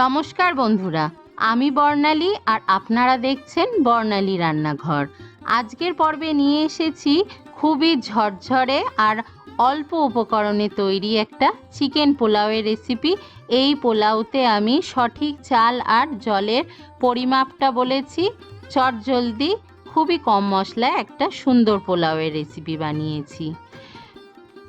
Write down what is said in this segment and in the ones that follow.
নমস্কার বন্ধুরা, আমি বর্ণালী আর আপনারা দেখছেন বর্ণালী রান্নাঘর। আজকের পর্বে নিয়ে এসেছি খুবই ঝরঝরে আর অল্প উপকরণে তৈরি একটা চিকেন পোলাওয়ের রেসিপি এই পোলাওতে আমি সঠিক চাল আর জলের পরিমাপটা বলেছি। চটজলদি খুবই কম মশলায় একটা সুন্দর পোলাওয়ের রেসিপি বানিয়েছি।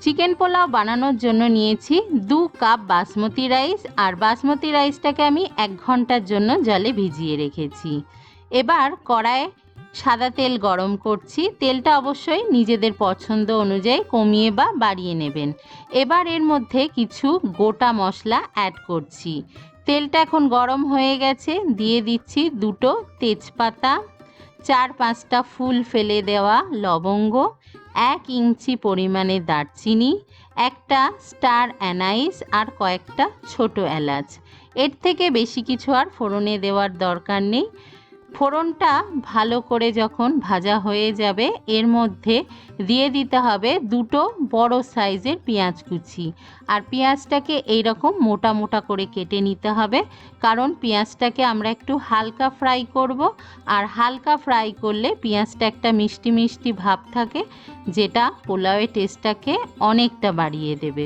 চিকেন পোলাও বানানোর জন্য নিয়েছি দু কাপ বাসমতি রাইস, আর বাসমতি রাইসটাকে আমি এক ঘণ্টার জন্য জলে ভিজিয়ে রেখেছি। এবার কড়ায় সাদা তেল গরম করছি। তেলটা অবশ্যই নিজেদের পছন্দ অনুযায়ী কমিয়ে বা বাড়িয়ে নেবেন। এবার এর মধ্যে কিছু গোটা মশলা অ্যাড করছি। তেলটা এখন গরম হয়ে গেছে। দিয়ে দিচ্ছি দুটো তেজপাতা, চার পাঁচটা ফুল ফেলে দেওয়া লবঙ্গ এক ইঞ্চি পরিমাণে দারচিনি, একটা স্টার অ্যানাইস আর কয়েকটা ছোট এলাচ। এর থেকে বেশি কিছু আর ফোড়নে দেওয়ার দরকার নেই। ফোড়নটা ভালো করে যখন ভাজা হয়ে যাবে, এর মধ্যে দিয়ে দিতে হবে দুটো বড় সাইজের পেঁয়াজ কুচি। আর পেঁয়াজটাকে এইরকম মোটা মোটা করে কেটে নিতে হবে, কারণ পেঁয়াজটাকে আমরা একটু হালকা ফ্রাই করব। আর হালকা ফ্রাই করলে পেঁয়াজটা একটা মিষ্টি মিষ্টি ভাব থাকে, যেটা পোলাওয়ের টেস্টটাকে অনেকটা বাড়িয়ে দেবে।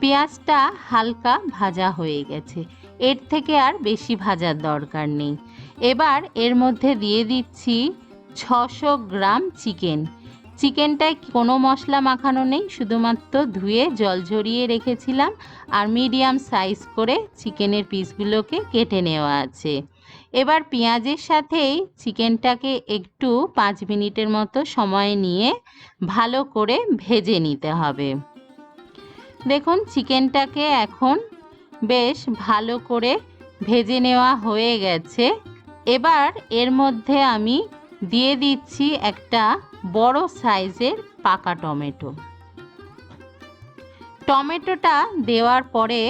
পেঁয়াজটা হালকা ভাজা হয়ে গেছে, এর থেকে আর বেশি ভাজার দরকার নেই। এবার এর মধ্যে দিয়ে দিচ্ছি ছশো গ্রাম চিকেন। চিকেনটায় কোনো মশলা মাখানো নেই, শুধুমাত্র ধুয়ে জল ঝরিয়ে রেখেছিলাম আর মিডিয়াম সাইজ করে চিকেনের পিসগুলোকে কেটে নেওয়া আছে। এবার পেঁয়াজের সাথেই চিকেনটাকে একটু পাঁচ মিনিটের মতো সময় নিয়ে ভালো করে ভেজে নিতে হবে। দেখুন, চিকেনটাকে এখন বেশ ভালো করে ভেজে নেওয়া হয়ে গেছে। এবার এর মধ্যে আমি দিয়ে দিচ্ছি একটা বড় সাইজের পাকা টমেটো। টমেটোটা দেওয়ার পরে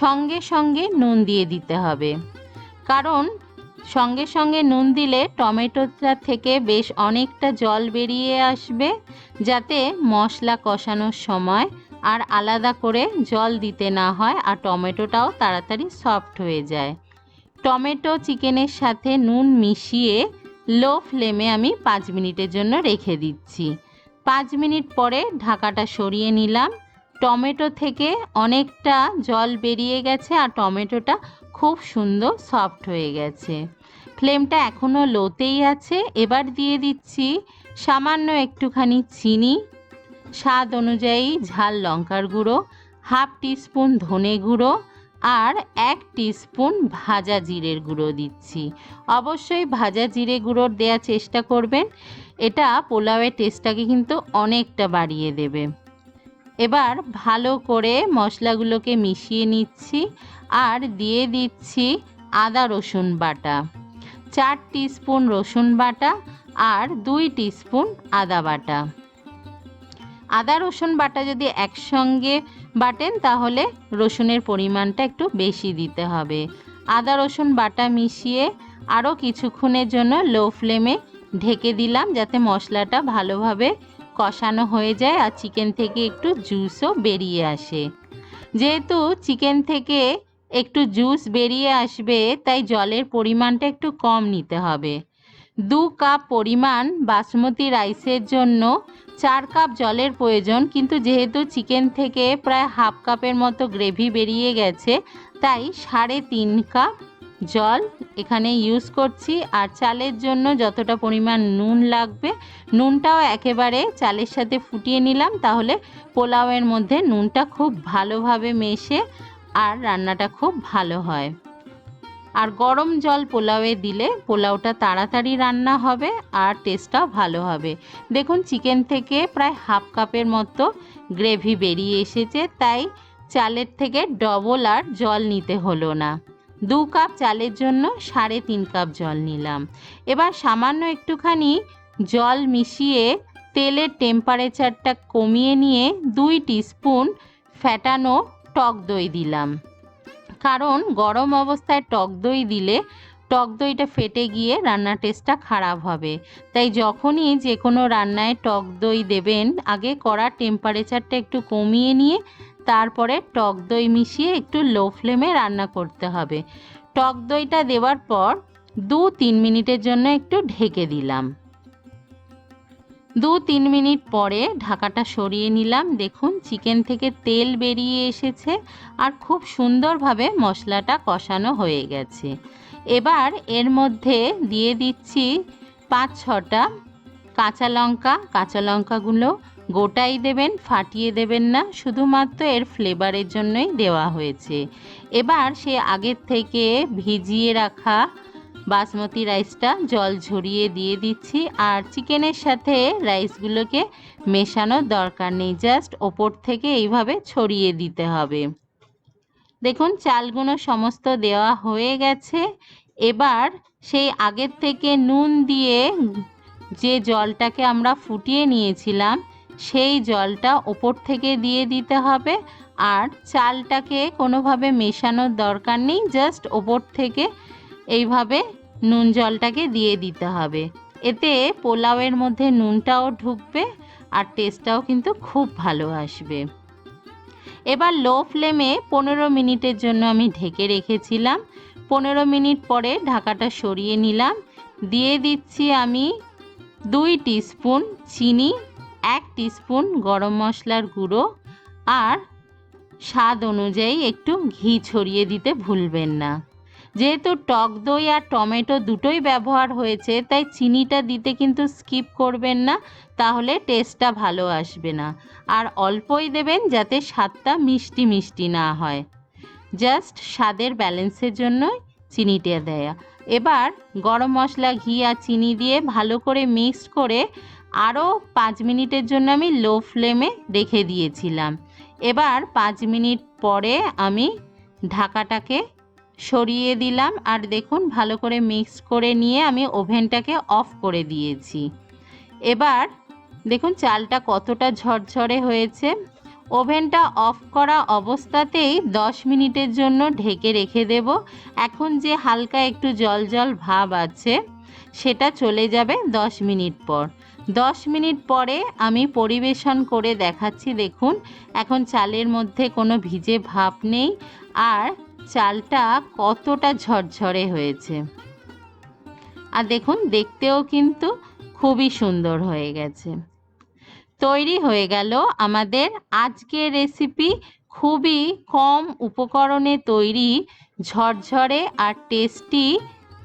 সঙ্গে সঙ্গে নুন দিয়ে দিতে হবে। কারণ সঙ্গে সঙ্গে নুন দিলে টমেটোটা থেকে বেশ অনেকটা জল বেরিয়ে আসবে, যাতে মশলা কষানোর সময় আর আলাদা করে জল দিতে না হয় আর টমেটোটাও তাড়াতাড়ি সফট হয়ে যায়। টমেটো চিকেনের সাথে নুন মিশিয়ে লো ফ্লেমে আমি পাঁচ মিনিটের জন্য রেখে দিচ্ছি। পাঁচ মিনিট পরে ঢাকাটা সরিয়ে নিলাম। টমেটো থেকে অনেকটা জল বেরিয়ে গেছে আর টমেটোটা খুব সুন্দর সফট হয়ে গেছে। ফ্লেমটা এখনও লোতেই আছে। এবার দিয়ে দিচ্ছি সামান্য একটুখানি চিনি। স্বাদ অনুযায়ী ঝাল লঙ্কার গুঁড়ো, হাফ টিস্পুন ধনে গুঁড়ো আর এক টিস্পুন ভাজা জিরের গুঁড়ো দিচ্ছি। অবশ্যই ভাজা জিরে গুঁড়োর দেওয়ার চেষ্টা করবেন। এটা পোলাওয়ের টেস্টটাকে কিন্তু অনেকটা বাড়িয়ে দেবে। এবার ভালো করে মশলাগুলোকে মিশিয়ে নিচ্ছি আর দিয়ে দিচ্ছি আদা রসুন বাটা। চার টিস্পুন রসুন বাটা আর দুই টিস্পুন আদা বাটা। আদা, রসুন বাটা যদি একসঙ্গে বাটেন, তাহলে রসুনের পরিমাণটা একটু বেশি দিতে হবে। আদা, রসুন বাটা মিশিয়ে আরও কিছুক্ষণের জন্য লো ফ্লেমে ঢেকে দিলাম, যাতে মশলাটা ভালোভাবে কষানো হয়ে যায় আর চিকেন থেকে একটু জুসও বেরিয়ে আসে। যেহেতু চিকেন থেকে একটু জুস বেরিয়ে আসবে, তাই জলের পরিমাণটা একটু কম নিতে হবে। দু কাপ পরিমাণ বাসমতি রাইসের জন্য চার কাপ জলের প্রয়োজন, কিন্তু যেহেতু চিকেন থেকে প্রায় হাফ কাপের মতো গ্রেভি বেরিয়ে গেছে, তাই সাড়ে তিন কাপ জল এখানে ইউজ করছি। আর চালের জন্য যতটা পরিমাণ নুন লাগবে, নুনটাও একেবারে চালের সাথে ফুটিয়ে নিলাম, তাহলে পোলাওয়ের মধ্যে নুনটা খুব ভালোভাবে মেশে আর রান্নাটা খুব ভালো হয়। আর গরম জল পোলাওয়ে দিলে পোলাওটা তাড়াতাড়ি রান্না হবে আর টেস্টটাও ভালো হবে। দেখুন চিকেন থেকে প্রায় হাফ কাপের মতো গ্রেভি বেরিয়ে এসেছে, তাই চালের থেকে ডবল আর জল নিতে হলো না। দু কাপ চালের জন্য সাড়ে তিন কাপ জল নিলাম। এবার সামান্য একটুখানি জল মিশিয়ে তেলের টেম্পারেচারটা কমিয়ে নিয়ে দুই টিস্পুন ফ্যাটানো টক দই দিলাম। কারণ গরম অবস্থায় টক দই দিলে টক দইটা ফেটে গিয়ে রান্নার টেস্টটা খারাপ হবে। তাই যখনই যে কোনো রান্নায় টক দই দেবেন, আগে কড়ার টেম্পারেচারটা একটু কমিয়ে নিয়ে তারপরে টক দই মিশিয়ে একটু লো ফ্লেমে রান্না করতে হবে। টক দইটা দেওয়ার পর দু তিন মিনিটের জন্য একটু ঢেকে দিলাম। দু তিন মিনিট পরে ঢাকাটা সরিয়ে নিলাম। দেখুন, চিকেন থেকে তেল বেরিয়ে এসেছে আর খুব সুন্দরভাবে মশলাটা কষানো হয়ে গেছে। এবার এর মধ্যে দিয়ে দিচ্ছি পাঁচ ছটা কাঁচা লঙ্কা। কাঁচা লঙ্কাগুলো গোটাই দেবেন, ফাটিয়ে দেবেন না, শুধুমাত্র এর ফ্লেভারের জন্যই দেওয়া হয়েছে। এবার সে আগের থেকে ভিজিয়ে রাখা বাসমতি রাইসটা জল ঝরিয়ে দিয়ে দিচ্ছি আর চিকেনের সাথে রাইসগুলোকে মেশানোর দরকার নেই, জাস্ট ওপর থেকে এইভাবে ছড়িয়ে দিতে হবে। দেখুন, চালগুলো সমস্ত দেওয়া হয়ে গেছে। এবার সেই আগের থেকে নুন দিয়ে যে জলটাকে আমরা ফুটিয়ে নিয়েছিলাম, সেই জলটা ওপর থেকে দিয়ে দিতে হবে। আর চালটাকে কোনোভাবে মেশানোর দরকার নেই, জাস্ট ওপর থেকে এইভাবে নুন জলটাকে দিয়ে দিতে হবে। এতে পোলাওয়ের মধ্যে নুনটাও ঢুকবে আর টেস্টটাও কিন্তু খুব ভালো আসবে। এবার লো ফ্লেমে পনেরো মিনিটের জন্য আমি ঢেকে রেখেছিলাম। পনেরো মিনিট পরে ঢাকাটা সরিয়ে নিলাম। দিয়ে দিচ্ছি আমি দুই টিস্পুন চিনি, এক টিস্পুন গরম মশলার গুঁড়ো আর স্বাদ অনুযায়ী একটু ঘি ছড়িয়ে দিতে ভুলবেন না। যেহেতু টক দই আর টমেটো দুটোই ব্যবহার হয়েছে, তাই চিনিটা দিতে কিন্তু স্কিপ করবেন না, তাহলে টেস্টটা ভালো আসবে না। আর অল্পই দেবেন যাতে স্বাদটা মিষ্টি মিষ্টি না হয়। জাস্ট স্বাদের ব্যালেন্সের জন্যই চিনিটা দেয়া। এবার গরম মশলা, ঘি আর চিনি দিয়ে ভালো করে মিক্স করে আরও পাঁচ মিনিটের জন্য আমি লো ফ্লেমে রেখে দিয়েছিলাম। এবার পাঁচ মিনিট পরে আমি ঢাকাটাকে সরিয়ে দিলাম আর দেখুন ভালো করে মিক্স করে নিয়ে আমি ওভেনটাকে অফ করে দিয়েছি। এবার দেখুন চালটা কতটা ঝরঝরে হয়েছে। ওভেনটা অফ করা অবস্থাতেই দশ মিনিটের জন্য ঢেকে রেখে দেব। এখন যে হালকা একটু জল জল ভাব আছে, সেটা চলে যাবে দশ মিনিট পর। দশ মিনিট পরে আমি পরিবেশন করে দেখাচ্ছি, দেখুন। এখন চালের মধ্যে কোনো ভিজে ভাব নেই। আর চালটা কতটা ঝরঝরে হয়েছে। আর দেখুন, দেখতেও কিন্তু খুবই সুন্দর হয়ে গেছে। তৈরি হয়ে গেল আমাদের আজকের রেসিপি খুবই কম উপকরণে তৈরি, ঝরঝরে আর টেস্টি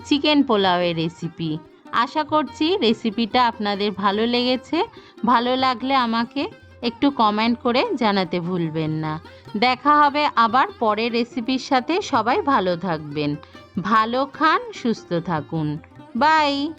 চিকেন পোলাওয়ের রেসিপি আশা করছি রেসিপিটা আপনাদের ভালো লেগেছে। ভালো লাগলে আমাকে একটু কমেন্ট করে জানাতে ভুলবেন না। দেখা হবে আবার পরের রেসিপির সাথে সবাই ভালো থাকবেন। ভালো খান, সুস্থ থাকুন। বাই